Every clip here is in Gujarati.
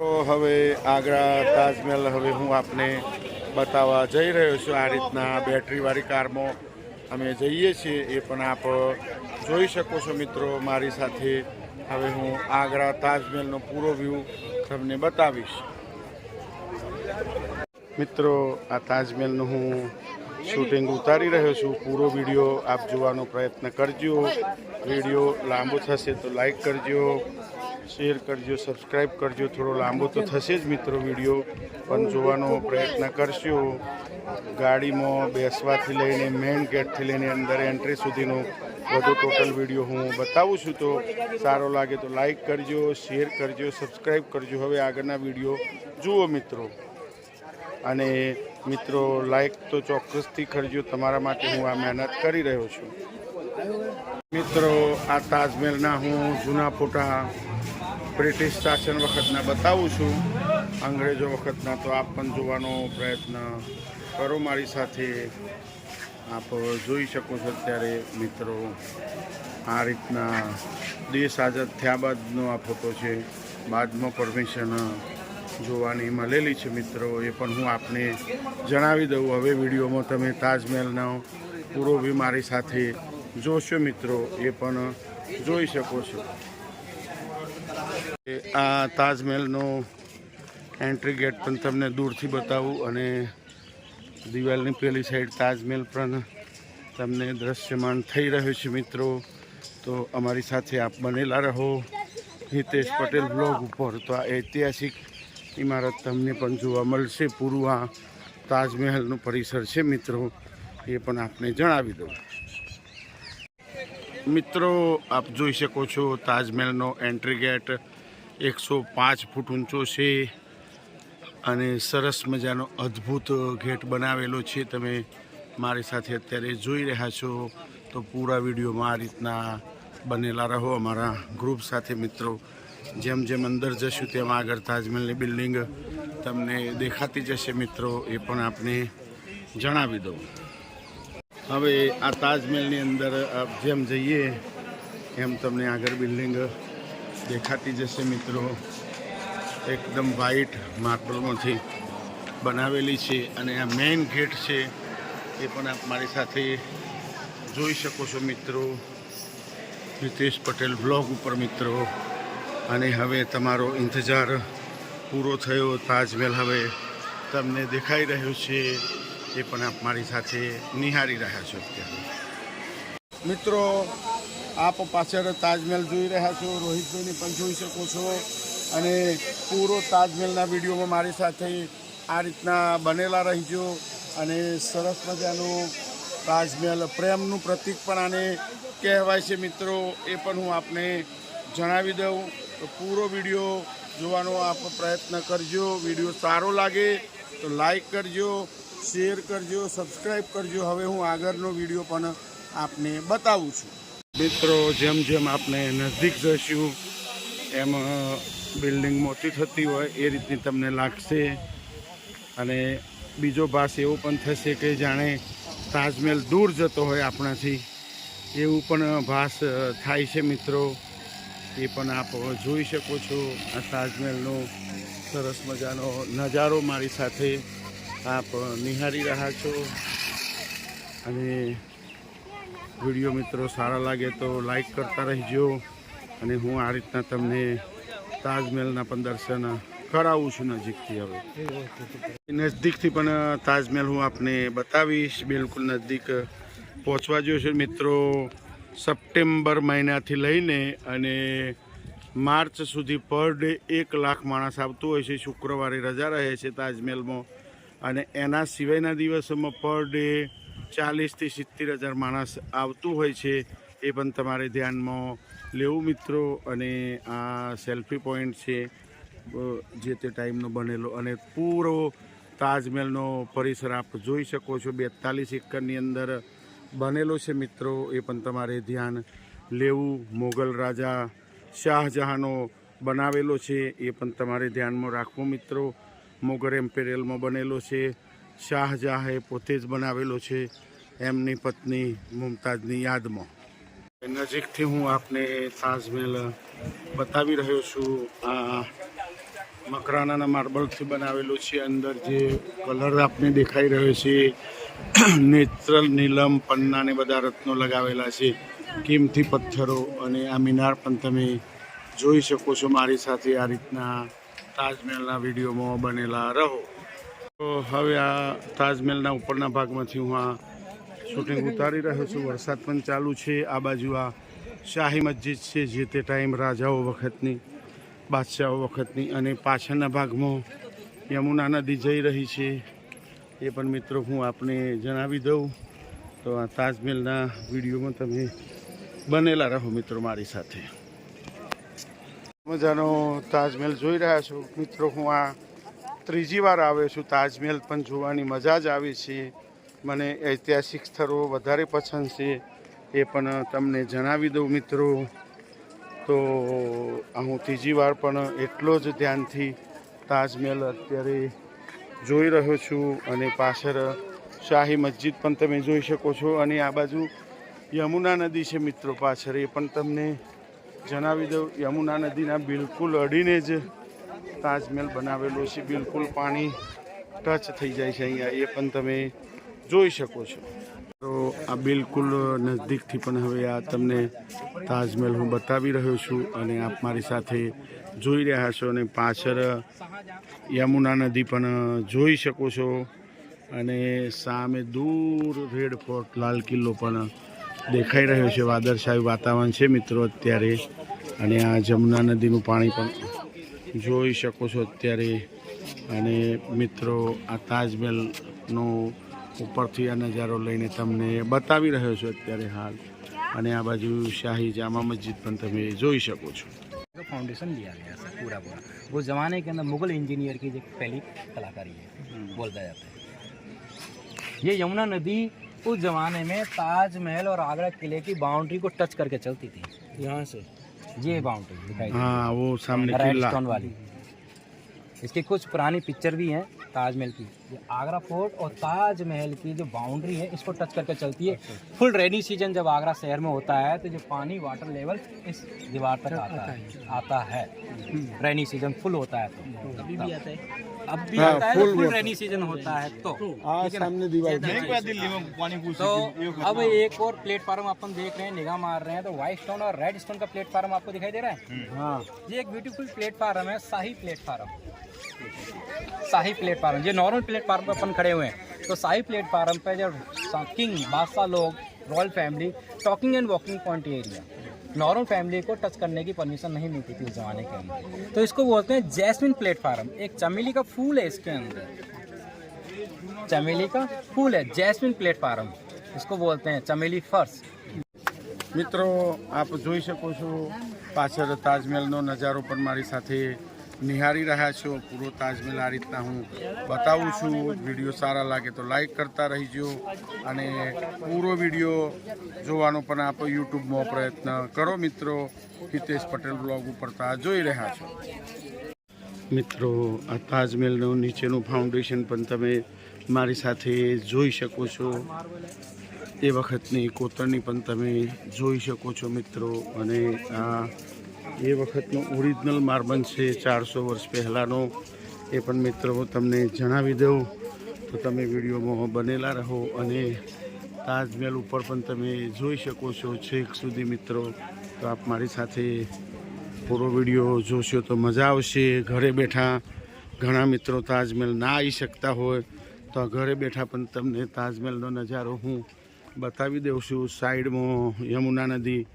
તો હવે આગ્રા, તાજમહેલ હવે હું આપને બતાવવા જઈ રહ્યો છું આ રીતના બેટરીવાળી કારમાં. અમે જઈએ છીએ એ પણ આપ જોઈ શકો છો મિત્રો મારી સાથે. હવે હું આગ્રા, તાજમહેલનો પૂરો વ્યૂ તમને બતાવીશ. મિત્રો, આ તાજમહેલનું હું શૂટિંગ ઉતારી રહ્યો છું. પૂરો વીડિયો આપ જોવાનો પ્રયત્ન કરજો. વીડિયો લાંબો થશે તો લાઈક કરજો. શેર કરજો સબસ્ક્રાઈબ કરજો. થોડો લાંબો તો થશે જ મિત્રો વીડિયો, પણ જોવાનો પ્રયત્ન કરશો. ગાડીમાં બેસવાથી લઈને મેઇન ગેટથી લઈને અંદર એન્ટ્રી સુધીનો વધુ ટોટલ વીડિયો હું બતાવું છું. તો સારો લાગે તો લાઈક કરજો શેર કરજો સબસ્ક્રાઈબ કરજો. હવે આગળના વીડિયો જુઓ મિત્રો. અને મિત્રો લાઈક તો ચોક્કસથી કરજો. તમારા માટે હું આ મહેનત કરી રહ્યો છું. મિત્રો, આ તાજમહેલના હું જૂના ફોટા બ્રિટિશ શાસન વખતના બતાવું છું. અંગ્રેજો વખતના તો આપ પણ જોવાનો પ્રયત્ન કરો મારી સાથે. આપ જોઈ શકો છો અત્યારે મિત્રો, આ રીતના દેશ આઝાદ થયા બાદનો આ ફોટો છે. બાદમાં પરમિશન જોવાની મળેલી છે મિત્રો, એ પણ હું આપને જણાવી દઉં. હવે વિડીયોમાં તમે તાજમહેલનો પૂરો બી મારી સાથે જોશો મિત્રો, એ પણ જોઈ શકો છો. આ તાજમહેલનો એન્ટ્રી ગેટ પણ તમને દૂરથી બતાવું અને દિવાલની પેલી સાઈડ તાજમહેલ પણ તમને દ્રશ્યમાન થઈ રહ્યો છે મિત્રો. તો અમારી સાથે આપ બનેલા રહો. હિતેશ પટેલ બ્લોગ ઉપર. તો આ ઐતિહાસિક ઇમારત તમને પણ જોવા મળશે. પૂરું આ તાજમહેલનું પરિસર છે મિત્રો. એ પણ આપને જણાવી દઉં. મિત્રો, આપ જોઈ શકો છો તાજમહેલનો એન્ટ્રી ગેટ એકસો પાંચ ફૂટ ઊંચો છે અને સરસ મજાનો અદ્ભુત ગેટ બનાવેલો છે. તમે મારી સાથે અત્યારે જોઈ રહ્યા છો તો પૂરા વિડીયોમાં આ રીતના બનેલા રહો અમારા ગ્રુપ સાથે મિત્રો. જેમ જેમ અંદર જશું તેમ આગળ તાજમહેલની બિલ્ડિંગ તમને દેખાતી જશે મિત્રો, એ પણ આપને જણાવી દઉં. હવે આ તાજમહેલની અંદર જેમ જઈએ, એમ તમને આગળ બિલ્ડિંગ દેખાતી જશે મિત્રો. એકદમ વ્હાઈટ માર્બલમાંથી બનાવેલી છે અને આ મેઇન ગેટ છે, એ પણ આપ મારી સાથે જોઈ શકો છો મિત્રો. હિતેશ પટેલ બ્લોગ ઉપર મિત્રો. અને હવે તમારો ઇંતજાર પૂરો થયો. તાજમહેલ હવે તમને દેખાઈ રહ્યો છે. એ પણ આપ મારી સાથે નિહાળી રહ્યા છો અત્યારે. મિત્રો, આપ પાછળ તાજમહેલ જોઈ રહ્યા છો, રોહિતભાઈને પણ જોઈ શકો છો અને પૂરો તાજમહેલના વિડીયોમાં મારી સાથે આ રીતના બનેલા રહીજો અને સરસ મજાનું તાજમહેલ, પ્રેમનું પ્રતીક પણ આને કહેવાય છે મિત્રો, એ પણ હું આપને જણાવી દઉં. તો પૂરો વીડિયો જોવાનો આપ પ્રયત્ન કરજો, વીડિયો સારો લાગે તો લાઈક કરજો શેર કરજો સબસ્ક્રાઈબ કરજો. હવે હું આગળનો વીડિયો પણ આપને બતાવું છું. મિત્રો, જેમ જેમ આપણે નજીક જઈશું એમ બિલ્ડિંગ મોટી થતી હોય એ રીતની તમને લાગશે. અને બીજો ભાસ એવો પણ થશે કે જાણે તાજમહેલ દૂર જતો હોય આપણાથી. એવું પણ ભાસ થાય છે મિત્રો. એ પણ આપ જોઈ શકો છો. આ તાજમહેલનો સરસ મજાનો નજારો મારી સાથે આપ નિહાળી રહ્યા છો. અને વીડિયો મિત્રો સારા લાગે તો લાઈક કરતા રહેજો. અને હું આ રીતના તમને તાજમહેલના પણ દર્શન કરાવું છું નજીકથી હવે. નજદીકથી પણ તાજમહેલ હું આપને બતાવીશ. બિલકુલ નજદીક પહોંચવા જો છે મિત્રો. સપ્ટેમ્બર મહિનાથી લઈને અને માર્ચ સુધી પર ડે એક લાખ માણસ આવતું હોય છે. શુક્રવારે રજા રહે છે તાજમહેલમાં. અને એના સિવાયના દિવસોમાં પર ડે ચાલીસથી સિત્તેર હજાર માણસ આવતું હોય છે, એ પણ તમારે ધ્યાનમાં લેવું મિત્રો. અને આ સેલ્ફી પોઈન્ટ છે જે તે ટાઈમનો બનેલો. અને પૂરો તાજમહેલનો પરિસર આપ જોઈ શકો છો. બેતાલીસ એકરની અંદર બનેલો છે મિત્રો. એ પણ તમારે ધ્યાન લેવું. મોગલ રાજા શાહજહાંનો બનાવેલો છે, એ પણ તમારે ધ્યાનમાં રાખવું મિત્રો. મોગર એમ્પેરિયલમાં બનેલો છે. શાહજહાંએ પોતે જ બનાવેલો છે એમની પત્ની મુમતાજની યાદમાં. નજીકથી હું આપને તાજમહેલ બતાવી રહ્યો છું. આ મકરાનાના માર્બલથી બનાવેલું છે. અંદર જે કલર આપને દેખાઈ રહ્યો છે, નેચરલ નીલમ, પન્ના ને બધા રત્નો લગાવેલા છે. કિંમતી પથ્થરો અને આ મિનાર પણ તમે જોઈ શકો છો. મારી સાથે આ રીતના તાજમહેલના વિડીયોમાં બનેલા રહો. તો હવે આ તાજમહેલના ઉપરના ભાગમાંથી હું આ શૂટિંગ ઉતારી રહ્યો છું. વરસાદ પણ ચાલુ છે. આ બાજુ આ શાહી મસ્જિદ છે જે તે ટાઈમ રાજાઓ વખતની, બાદશાહો વખતની અને પાછળના ભાગમાં યમુના નદી જઈ રહી છે. એ પણ મિત્રો હું આપને જણાવી દઉં. તો આ તાજમહેલના વિડીયોમાં તમે બનેલા રહો મિત્રો મારી સાથે. મજાનો તાજમહેલ જોઈ રહ્યા છો. મિત્રો, હું આ ત્રીજી વાર આવ્યો છું તાજમહેલ, પણ જોવાની મજા જ આવી છે. મને ઐતિહાસિક સ્થળો વધારે પસંદ છે, એ પણ તમને જણાવી દઉં, મિત્રો. તો હું ત્રીજી વાર પણ એટલો જ ધ્યાનથી તાજમહેલ અત્યારે જોઈ રહ્યો છું અને પાછળ શાહી મસ્જિદ પણ તમે જોઈ શકો છો. અને આ બાજુ યમુના નદી છે, મિત્રો, પાછળ. એ પણ તમને જણાવી દઉં, યમુના નદીના બિલકુલ અડીને જ તાજમહેલ બનાવેલો છે. બિલકુલ પાણી ટચ થઈ જાય છે અહીંયા. એ પણ તમે જોઈ શકો છો. તો આ બિલકુલ નજદીકથી પણ હવે આ તમને તાજમહેલ હું બતાવી રહ્યો છું અને આપ મારી સાથે જોઈ રહ્યા છો અને પાછળ યમુના નદી પણ જોઈ શકો છો. અને સામે દૂર રેડ ફોર્ટ, લાલ કિલ્લો પણ દેખાઈ રહ્યો છે વાદળછાયું વાતાવરણ છે મિત્રો અત્યારે અને આ જમુના નદીનું પાણી પણ જોઈ શકો છો અત્યારે અને મિત્રો આ તાજમહેલનો ઉપરથી આ નજારો લઈને તમને બતાવી રહ્યો છું અત્યારે હાલ અને આ બાજુ શાહી જામા મસ્જિદ પણ તમે જોઈ શકો છો का फाउंडेशन लिया गया सर पूरा पूरा वो ज़माने के अंदर मुगल इंजीनियर की जो पहली कलाकारी है बोलता जाता है ये यमुना नदी उस ज़माने में ताजमहल और आगरा किले की बाउंड्री को टच करके चलती थी। यहाँ से? ये बाउंड्री दिखाई हाँ वो सामने रेड किला। स्टोन वाली। इसकी कुछ पुरानी पिक्चर भी हैं ताजमहल की। ये आगरा फोर्ट और ताजमहल की जो बाउंड्री है इसको टच करके चलती है। फुल रेनी सीज़न जब आगरा शहर में होता है तो जो पानी वाटर लेवल इस दीवार तक आता है आता है। रेनी सीज़न फुल होता है तो। अभी भी आता है। अब भी हाँ, आता है फुल रेनी सीज़न होता है तो हाँ सामने दीवार तो अब एक और प्लेटफॉर्म अपन देख रहे हैं निगाह मार रहे हैं तो व्हाइट स्टोन और रेड स्टोन का प्लेटफॉर्म आपको दिखाई दे रहा है? हाँ। ये एक ब्यूटीफुल प्लेटफॉर्म है शाही प्लेटफॉर्म। शाही प्लेटफॉर्म ये नॉर्मल प्लेटफॉर्म पे अपन खड़े हुए हैं। तो शाही प्लेटफॉर्म पे जब किंग बादशाह लोग royal family talking and walking point area normal family को टच करने की परमिशन नहीं मिलती थी उस जमाने के अंदर तो इसको बोलते हैं जैस्मिन प्लेटफार्म एक चमेली का फूल है इसके अंदर चमेली का फूल है जैस्मिन प्लेटफार्म इसको बोलते हैं चमेली फर्श મિત્રો આપ જોઈ શકો છો પાછળ તાજમહેલનો નજારો પણ મારી સાથે નિહાળી રહ્યા છો પૂરો તાજમહેલ આ રીતના હું બતાવું છું. વીડિયો સારા લાગે તો લાઈક કરતા રહીજો અને પૂરો વીડિયો જોવાનો પણ આપ યુટ્યુબમાં પ્રયત્ન કરો મિત્રો. હિતેશ પટેલ બ્લોગ ઉપર તો જોઈ રહ્યા છો. મિત્રો, આ તાજમહેલનું નીચેનું ફાઉન્ડેશન પણ તમે મારી સાથે જોઈ શકો છો. એ વખતની કોતરણી પણ તમે જોઈ શકો છો મિત્રો. અને આ એ વખતનો ઓરિજિનલ માર્બલ છે, ચારસો વર્ષ પહેલાંનો. એ પણ મિત્રો તમને જણાવી દઉં. તો તમે વિડીયોમાં બનેલા રહો અને તાજમહેલ ઉપર પણ તમે જોઈ શકો છો છેક સુધી મિત્રો. તો આપ મારી સાથે પૂરો વીડિયો જોશો તો મજા આવશે. ઘરે બેઠા ઘણા મિત્રો તાજમહેલ ના આવી શકતા હોય. તો ઘરે બેઠા પણ તમને તાજમહેલનો નજારો હું બતાવી દઉં છું. સાઈડમાં યમુના નદી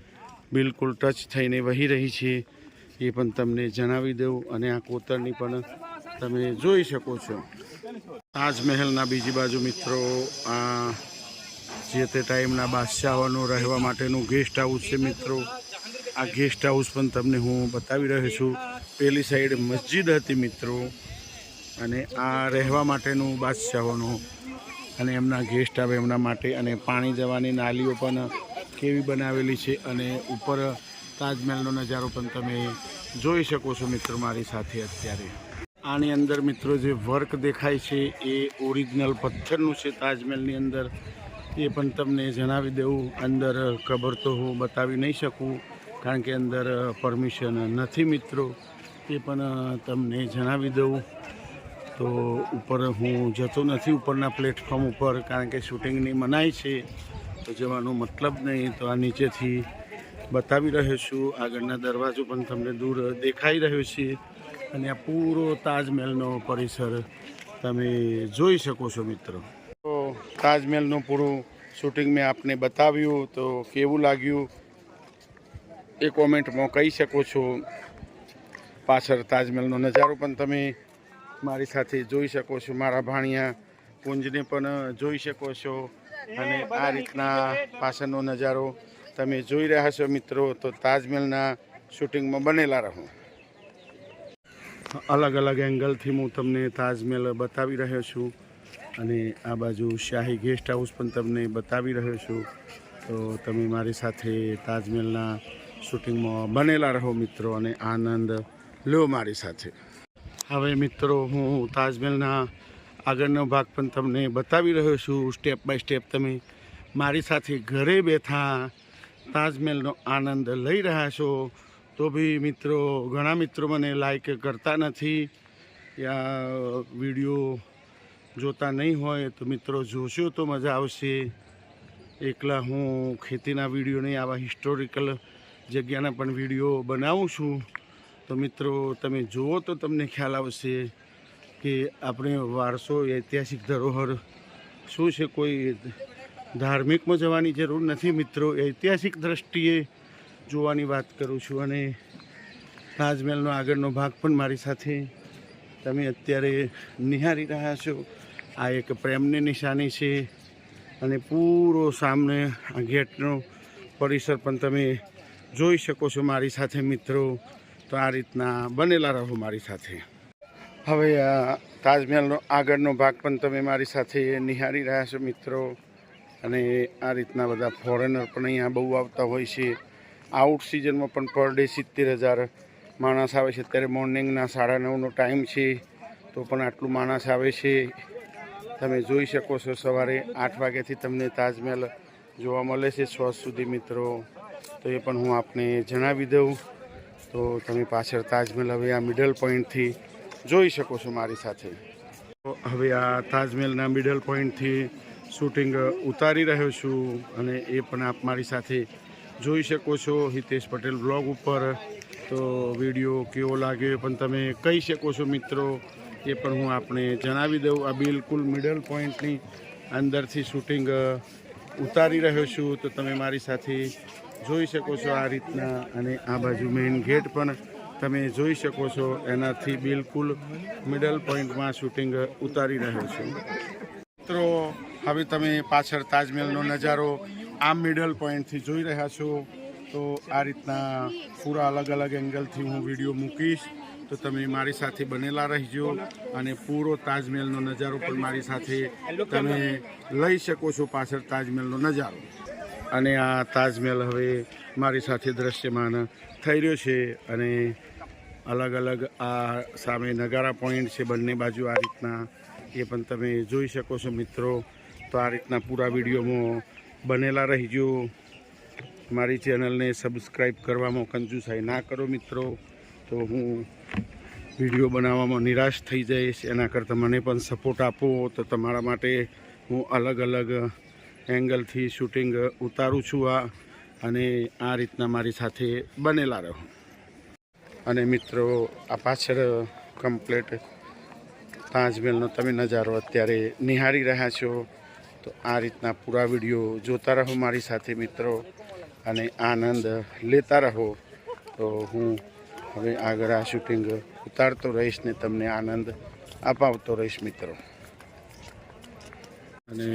બિલકુલ ટચ થઈને વહી રહી છે. એ પણ તમને જણાવી દઉં અને આ કોતરની પણ તમે જોઈ શકો છો. તાજમહેલના બીજી બાજુ મિત્રો, આ જે તે ટાઈમના બાદશાહોનું રહેવા માટેનું ગેસ્ટ હાઉસ છે મિત્રો. આ ગેસ્ટ હાઉસ પણ તમને હું બતાવી રહ્યો છું. પેલી સાઈડ મસ્જિદ હતી મિત્રો. અને આ રહેવા માટેનું બાદશાહોનું અને એમના ગેસ્ટ આવે એમના માટે અને પાણી જવાની નાલીઓ પણ કેવી બનાવેલી છે અને ઉપર તાજમહેલનો નજારો પણ તમે જોઈ શકો છો મિત્રો મારી સાથે અત્યારે. આની અંદર મિત્રો જે વર્ક દેખાય છે એ ઓરિજિનલ પથ્થરનું છે તાજમહેલની અંદર. એ પણ તમને જણાવી દઉં અંદર ખબર તો હું બતાવી નહીં શકું, કારણ કે અંદર પરમિશન નથી મિત્રો. એ પણ તમને જણાવી દઉં. તો ઉપર હું જતો નથી ઉપરના પ્લેટફોર્મ ઉપર, કારણ કે શૂટિંગની મનાઈ છે. તો જવાનો મતલબ નહીં, તો આ નીચેથી બતાવી રહ્યો છું. આગળના દરવાજો પણ તમને દૂર દેખાઈ રહ્યો છે. અને આ પૂરો તાજમહેલનો પરિસર તમે જોઈ શકો છો મિત્રો. તો તાજમહેલનું પૂરું શૂટિંગ મેં આપને બતાવ્યું, તો કેવું લાગ્યું? એ કોમેન્ટમાં કહી શકો છો. પાછળ તાજમહેલનો નજારો પણ તમે મારી સાથે જોઈ શકો છો. મારા ભાણિયા કુંજને પણ જોઈ શકો છો. અને આ રીતના પાછળનો નજારો તમે જોઈ રહ્યા છો મિત્રો તો તાજમહેલના શૂટિંગમાં બનેલા રહો. અલગ અલગ એંગલથી હું તમને તાજમહેલ બતાવી રહ્યો છું અને આ બાજુ શાહી ગેસ્ટ હાઉસ પણ તમને બતાવી રહ્યો છું. તો તમે મારી સાથે તાજમહેલના શૂટિંગમાં બનેલા રહો મિત્રો અને આનંદ લો મારી સાથે. હવે મિત્રો હું તાજમહેલના આગળનો ભાગ પણ તમને બતાવી રહ્યો છું. સ્ટેપ બાય સ્ટેપ તમે મારી સાથે ઘરે બેઠા તાજમહેલનો આનંદ લઈ રહ્યા છો. તો બી મિત્રો, ઘણા મિત્રો મને લાઈક કરતા નથી. યા વીડિયો જોતા નહીં હોય તો મિત્રો જોશો તો મજા આવશે. એકલા હું ખેતીના વીડિયો નહીં, આવા હિસ્ટોરિકલ જગ્યાના પણ વીડિયો બનાવું છું. તો મિત્રો, તમે જુઓ તો તમને ખ્યાલ આવશે. કે આપણે વારસો, ઐતિહાસિક ધરોહર, શું છે કોઈ ધાર્મિકમાં જવાની જરૂર નથી મિત્રો. ઐતિહાસિક દ્રષ્ટિએ જોવાની વાત કરું છું અને તાજમહેલનો આગળનો ભાગ પણ મારી સાથે તમે અત્યારે નિહાળી રહ્યા છો. આ એક પ્રેમની નિશાની છે અને પૂરો સામને આ ગેટનો પરિસર પણ તમે જોઈ શકો છો મારી સાથે મિત્રો. તો આ રીતના બનેલા રહો મારી સાથે. હવે આ તાજમહેલનો આગળનો ભાગ પણ તમે મારી સાથે નિહાળી રહ્યા છો, મિત્રો. અને આ રીતના બધા ફોરેનર પણ અહીંયા બહુ આવતા હોય છે. આઉટ સિઝનમાં પણ પર ડે સિત્તેર હજાર માણસ આવે છે. અત્યારે મોર્નિંગના સાડા નવનો ટાઈમ છે, તો પણ આટલું માણસ આવે છે. તમે જોઈ શકો છો, સવારે આઠ વાગ્યાથી તમને તાજમહેલ જોવા મળે છે છ સુધી, મિત્રો. તો એ પણ હું આપને જણાવી દઉં. તો તમે પાછળ તાજમહેલ, હવે આ મિડલ પોઈન્ટથી જોઈ શકો છો મારી સાથે. હવે આ તાજમહેલના મિડલ પોઈન્ટથી શૂટિંગ ઉતારી રહ્યો છું અને એ પણ આપ મારી સાથે જોઈ શકો છો. હિતેશ પટેલ બ્લોગ ઉપર. તો વીડિયો કેવો લાગ્યો પણ તમે કહી શકો છો મિત્રો. એ પણ હું આપને જણાવી દઉં. આ બિલકુલ મિડલ પોઈન્ટની અંદરથી શૂટિંગ ઉતારી રહ્યો છું. તો તમે મારી સાથે જોઈ શકો છો આ રીતના. અને આ બાજુ મેઇન ગેટ પણ તમે જોઈ શકો છો, એનાથી બિલકુલ મિડલ પોઈન્ટમાં શૂટિંગ ઉતારી રહ્યો છું. મિત્રો, હવે તમે પાછળ તાજમહેલનો નજારો આ મિડલ પોઈન્ટથી જોઈ રહ્યા છો. તો આ રીતના પૂરા અલગ અલગ એંગલથી હું વીડિયો મૂકીશ. તો તમે મારી સાથે બનેલા રહેજો અને પૂરો તાજમહેલનો નજારો પણ મારી સાથે તમે લઈ શકો છો પાછળ તાજમહેલનો નજારો. અને આ તાજમહેલ હવે મારી સાથે દ્રશ્યમાન થઈ રહ્યો છે અને અલગ અલગ આ સામે નગારા પોઈન્ટ છે બંને બાજુ આ રીતના. એ પણ તમે જોઈ શકો છો મિત્રો. તો આ રીતના પૂરા વિડીયોમાં બનેલા રહીજો. મારી ચેનલને સબસ્ક્રાઈબ કરવામાં કંજુસાઈ ના કરો મિત્રો. તો હું વીડિયો બનાવવામાં નિરાશ થઈ જઈશ. એના કરતાં મને પણ સપોર્ટ આપો. તો તમારા માટે હું અલગ અલગ એંગલથી શૂટિંગ ઉતારું છું આ. અને આ રીતના મારી સાથે બનેલા રહો. અને મિત્રો, આ પાછળ કમ્પ્લેટ તાજમહેલનો તમે નજારો અત્યારે નિહાળી રહ્યા છો. તો આ રીતના પૂરા વીડિયો જોતા રહો મારી સાથે મિત્રો અને આનંદ લેતા રહો. તો હું હવે આગળ આ શૂટિંગ ઉતારતો રહીશ ને તમને આનંદ અપાવતો રહીશ મિત્રો. અને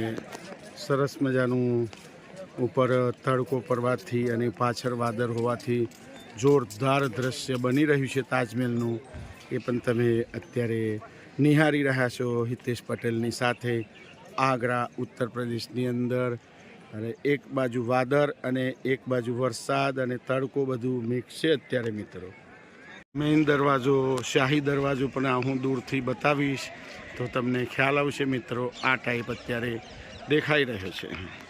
સરસ મજાનું ઉપર તડકો પડવાથી અને પાછળ વાદળ હોવાથી જોરદાર દ્રશ્ય બની રહ્યું છે તાજમહેલનું. એ પણ તમે અત્યારે નિહાળી રહ્યા છો હિતેશ પટેલની સાથે આગ્રા, ઉત્તર પ્રદેશની અંદર. અને એક બાજુ વાદળ અને એક બાજુ વરસાદ અને તડકો બધું મિક્સ છે અત્યારે મિત્રો. મેઇન દરવાજો, શાહી દરવાજો પણ હું દૂરથી બતાવીશ. તો તમને ખ્યાલ આવશે મિત્રો, આ ટાઈપ અત્યારે દેખાઈ રહ્યો છે.